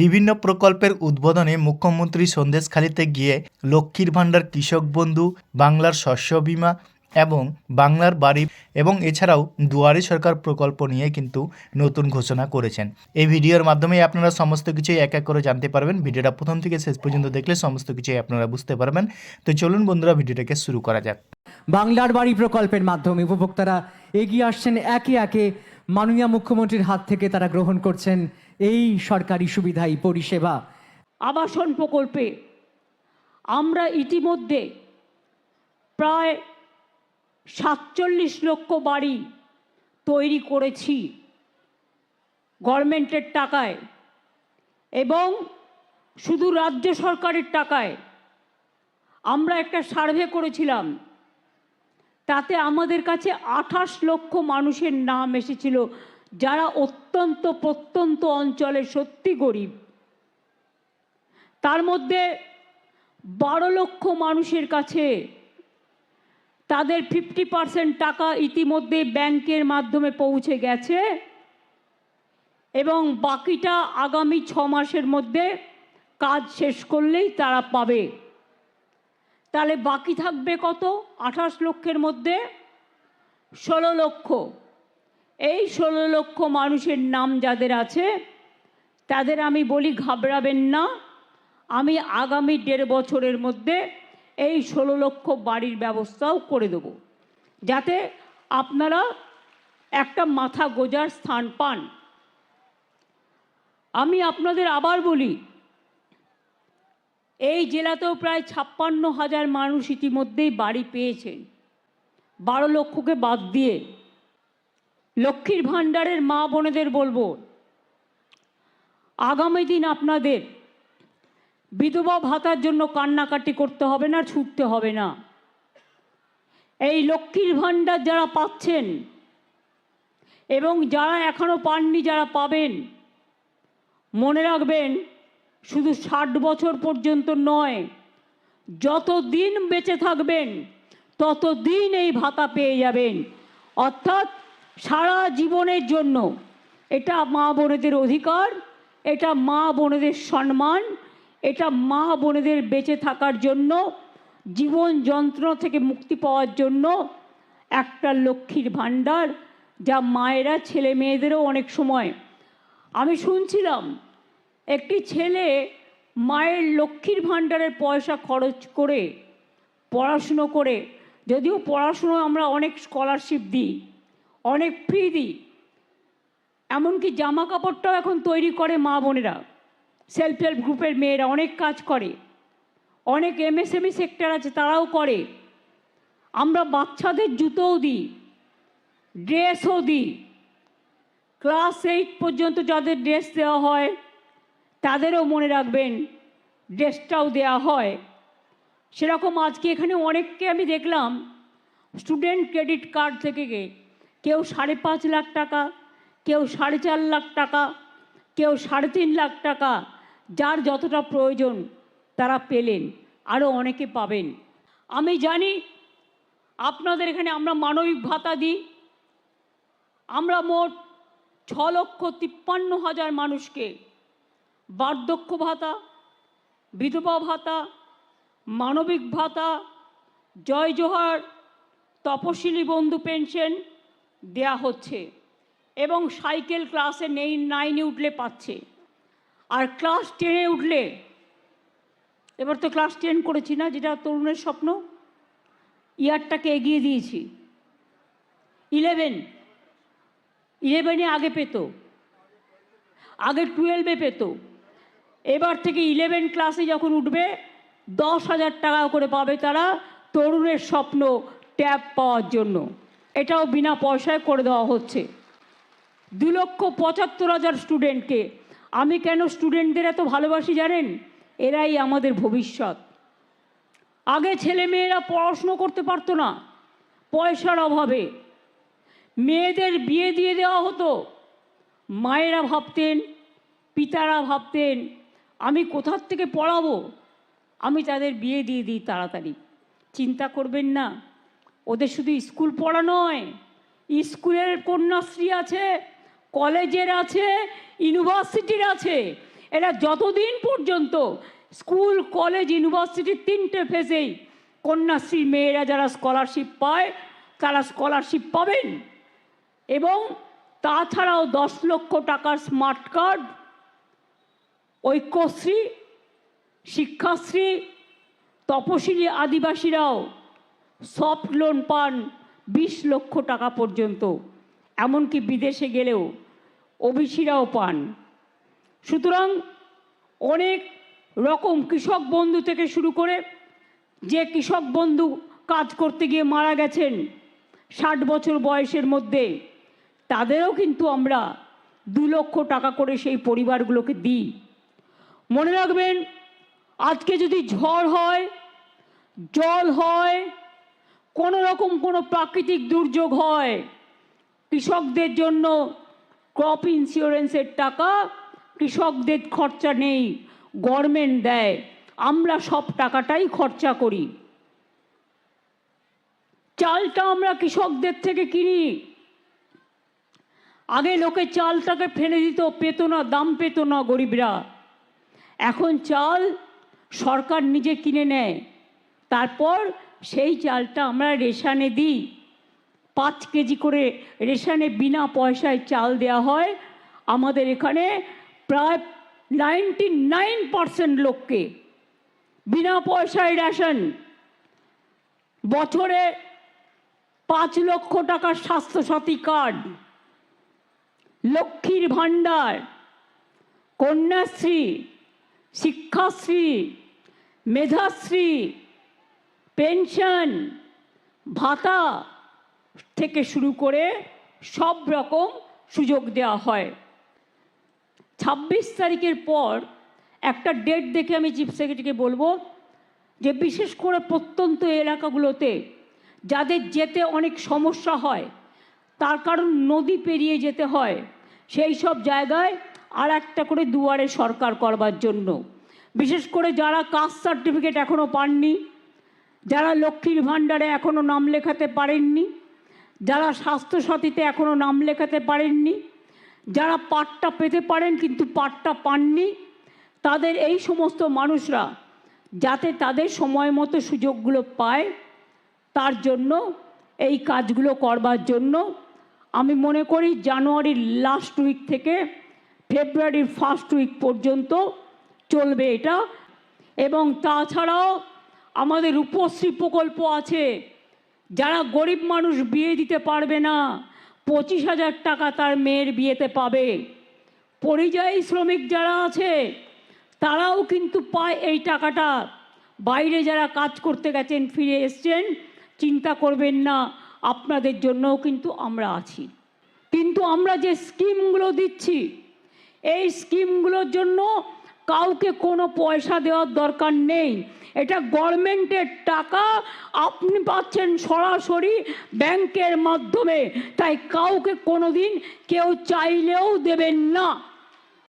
বিভিন্ন প্রকল্পের উদ্বোধনে মুখ্যমন্ত্রী সন্দেশখালিতে গিয়ে লক্ষ্মীর ভাণ্ডার কৃষক বন্ধু, বাংলার শস্য বীমা এবং বাংলার বাড়ি এবং এছাড়াও দুয়ারে সরকার প্রকল্প নিয়ে কিন্তু নতুন ঘোষণা করেছেন। এই ভিডিওর মাধ্যমে আপনারা সমস্ত কিছুই এক এক করে জানতে পারবেন। ভিডিওটা প্রথম থেকে শেষ পর্যন্ত দেখলে সমস্ত কিছুই আপনারা বুঝতে পারবেন। তো চলুন বন্ধুরা, ভিডিওটাকে শুরু করা যাক। বাংলার বাড়ি প্রকল্পের মাধ্যমে উপভোক্তারা এগিয়ে আসছেন একে একে। মাননীয় মুখ্যমন্ত্রীর হাত থেকে তারা গ্রহণ করছেন এই সরকারি সুবিধা এই পরিষেবা। আবাসন প্রকল্পে আমরা ইতিমধ্যে প্রায় সাতচল্লিশ লক্ষ বাড়ি তৈরি করেছি গভর্নমেন্টের টাকায় এবং শুধু রাজ্য সরকারের টাকায় আমরা একটা সার্ভে করেছিলাম। তাতে আমাদের কাছে আঠাশ লক্ষ মানুষের নাম এসেছিল যারা অত্যন্ত প্রত্যন্ত অঞ্চলে সত্যি গরিব, তার মধ্যে বারো লক্ষ মানুষের কাছে তাদের ফিফটি পার্সেন্ট টাকা ইতিমধ্যে ব্যাংকের মাধ্যমে পৌঁছে গেছে এবং বাকিটা আগামী ছ মাসের মধ্যে কাজ শেষ করলেই তারা পাবে। তাহলে বাকি থাকবে কত? আঠাশ লক্ষের মধ্যে ষোলো লক্ষ। এই ষোলো লক্ষ মানুষের নাম যাদের আছে, তাদের আমি বলি ঘাবড়াবেন না। আমি আগামী দেড় বছরের মধ্যে এই ষোলো লক্ষ বাড়ির ব্যবস্থাও করে দেব। যাতে আপনারা একটা মাথা গোজার স্থান পান। আমি আপনাদের আবার বলি, এই জেলাতেও প্রায় ছাপ্পান্ন হাজার মানুষ ইতিমধ্যেই বাড়ি পেয়েছেন বারো লক্ষকে বাদ দিয়ে লক্ষ্মীর ভাণ্ডারের মা বোনেদের বলব, আগামী দিন আপনাদের বিধবা ভাতার জন্য কান্নাকাটি করতে হবে না, ছুটতে হবে না। এই লক্ষ্মীর ভাণ্ডার যারা পাচ্ছেন এবং যারা এখনও পাননি, যারা পাবেন, মনে রাখবেন, শুধু ষাট বছর পর্যন্ত নয় যত দিন বেঁচে থাকবেন তত দিন এই ভাতা পেয়ে যাবেন। অর্থাৎ সারা জীবনের জন্য এটা মা বোনেদের অধিকার, এটা মা বোনেদের সম্মান, এটা মা বোনেদের বেঁচে থাকার জন্য, জীবন যন্ত্রণা থেকে মুক্তি পাওয়ার জন্য একটা লক্ষ্মীর ভাণ্ডার যা মায়েরা, ছেলে মেয়েদেরও অনেক সময়। আমি শুনছিলাম একটি ছেলে মায়ের লক্ষ্মীর ভাণ্ডারের পয়সা খরচ করে, পড়াশুনো করে, যদিও পড়াশুনো আমরা অনেক স্কলারশিপ দিই অনেক ফ্রি দিই এমনকি জামা কাপড়টাও এখন তৈরি করে মা বোনেরা। সেলফ হেল্প গ্রুপের মেয়েরা অনেক কাজ করে। অনেক এমএসএমই সেক্টর আছে, তারাও করে। আমরা বাচ্চাদের জুতোও দিই, ড্রেসও দিই। ক্লাস এইট পর্যন্ত যাদের ড্রেস দেওয়া হয়, তাদেরও মনে রাখবেন, ড্রেসটাও দেওয়া হয়। সেরকম আজকে এখানে অনেককে আমি দেখলাম, স্টুডেন্ট ক্রেডিট কার্ড থেকে কেউ সাড়ে পাঁচ লাখ টাকা, কেউ সাড়ে চার লাখ টাকা, কেউ সাড়ে তিন লাখ টাকা, যার যতটা প্রয়োজন তারা পেলেন আরও অনেকে পাবেন। আমি জানি আপনাদের এখানে আমরা মানবিক ভাতা দিই, আমরা মোট ছ লক্ষ তিপ্পান্ন হাজার মানুষকে বার্ধক্য ভাতা, বিধবা ভাতা, মানবিক ভাতা, জয় জোহার, তপশিলি বন্ধু পেনশন দেয়া হচ্ছে এবং সাইকেল ক্লাসে নেই, নাইনে উঠলে পাচ্ছে। আর ক্লাস টেনে উঠলে, এবার তো ক্লাস টেন করেছি না, যেটা তরুণের স্বপ্ন, ইয়ারটাকে এগিয়ে দিয়েছি। ইলেভেন, ইলেভেনে আগে পেত, আগে টুয়েলভে পেত। এবার থেকে ইলেভেন ক্লাসে যখন উঠবে, দশ হাজার টাকা করে পাবে তারা তরুণের স্বপ্ন ট্যাব পাওয়ার জন্য। এটাও বিনা পয়সায় করে দেওয়া হচ্ছে। দু লক্ষ পঁচাত্তর হাজার স্টুডেন্টকে। আমি কেন স্টুডেন্টদের এত ভালোবাসি জানেন? এরাই আমাদের ভবিষ্যৎ। আগে ছেলে মেয়েরা পড়াশুনো করতে পারতো না, পয়সার অভাবে। মেয়েদের বিয়ে দিয়ে দেওয়া হতো। মায়েরা ভাবতেন, পিতারা ভাবতেন, আমি কোথার থেকে পড়াবো? আমি তাদের বিয়ে দিয়ে দিই তাড়াতাড়ি। চিন্তা করবেন না। ওদের শুধু স্কুল পড়া নয়, স্কুলের কন্যাশ্রী আছে, কলেজের আছে, ইউনিভার্সিটির আছে। এরা যতদিন পর্যন্ত স্কুল, কলেজ, ইউনিভার্সিটির তিনটে ফেজেই কন্যাশ্রী মেয়েরা যারা স্কলারশিপ পায়, তারা স্কলারশিপ পাবেন। এবং তাছাড়াও দশ লক্ষ টাকার স্মার্ট কার্ড ঐক্যশ্রী, শিক্ষাশ্রী, তপশিলি আদিবাসীরাও সফট লোন পান বিশ লক্ষ টাকা পর্যন্ত, এমনকি বিদেশে গেলেও ওবিসিরাও পান। সুতরাং অনেক রকম কৃষক বন্ধু থেকে শুরু করে যে কৃষক বন্ধু কাজ করতে গিয়ে মারা গেছেন ষাট বছর বয়সের মধ্যে, তাদেরও কিন্তু আমরা দু লক্ষ টাকা করে সেই পরিবারগুলোকে দিই। মনে রাখবেন, আজকে যদি ঝড় হয়, জল হয় কোনো রকম কোনো প্রাকৃতিক দুর্যোগ হয়, কৃষকদের জন্য ক্রপ ইন্স্যুরেন্সের টাকা কৃষকদের খরচা নেই গভর্নমেন্ট দেয়, আমরা সব টাকাটাই খরচা করি। চালটা আমরা কৃষকদের থেকে কিনি। আগে লোকে চালটাকে ফেলে দিত, পেত না, দাম পেত না গরিবরা। এখন চাল সরকার নিজে কিনে নেয়, তারপর সেই চালটা আমরা রেশানে দিই। পাঁচ কেজি করে রেশানে বিনা পয়সায় চাল দেওয়া হয়। আমাদের এখানে প্রায় নাইনটি নাইন পারসেন্ট লোককে বিনা পয়সায় রেশন। বছরে পাঁচ লক্ষ টাকার স্বাস্থ্যসাথী কার্ড, লক্ষ্মীর ভাণ্ডার, কন্যাশ্রী, শিক্ষাশ্রী, মেধাশ্রী পেনশন, ভাতা থেকে শুরু করে সব রকম সুযোগ দেওয়া হয়। ছাব্বিশ তারিখের পর একটা ডেট দেখে আমি চিফ সেক্রেটারিকে বলব যে বিশেষ করে প্রত্যন্ত এলাকাগুলোতে যাদের যেতে অনেক সমস্যা হয়, তার কারণ নদী পেরিয়ে যেতে হয়, সেই সব জায়গায় আর একটা করে দুয়ারে সরকার করবার জন্য। বিশেষ করে যারা কাস্ট সার্টিফিকেট এখনও পাননি যারা লক্ষ্মীর ভাণ্ডারে এখনও নাম লেখাতে পারেননি, যারা স্বাস্থ্যসাথীতে এখনও নাম লেখাতে পারেননি, যারা পাটটা পেতে পারেন কিন্তু পাটটা পাননি, তাদের এই সমস্ত মানুষরা যাতে তাদের সময় মতো সুযোগগুলো পায়, তার জন্য এই কাজগুলো করবার জন্য আমি মনে করি জানুয়ারির লাস্ট উইক থেকে ফেব্রুয়ারির ফার্স্ট উইক পর্যন্ত চলবে এটা। এবং তাছাড়াও আমাদের রূপশ্রী প্রকল্প আছে। যারা গরিব মানুষ বিয়ে দিতে পারবে না, পঁচিশ হাজার টাকা তার মেয়ের বিয়েতে পাবে। পরিযায়ী শ্রমিক যারা আছে, তারাও কিন্তু পায় এই টাকাটা। বাইরে যারা কাজ করতে গেছেন, ফিরে এসছেন, চিন্তা করবেন না, আপনাদের জন্যও কিন্তু আমরা আছি। কিন্তু আমরা যে স্কিমগুলো দিচ্ছি, এই স্কিমগুলোর জন্য কাউকে কোনো পয়সা দেওয়ার দরকার নেই। এটা গভর্নমেন্টের টাকা। আপনি পাচ্ছেন সরাসরি ব্যাংকের মাধ্যমে। তাই কাউকে কোনো দিন কেউ চাইলেও দেবেন না।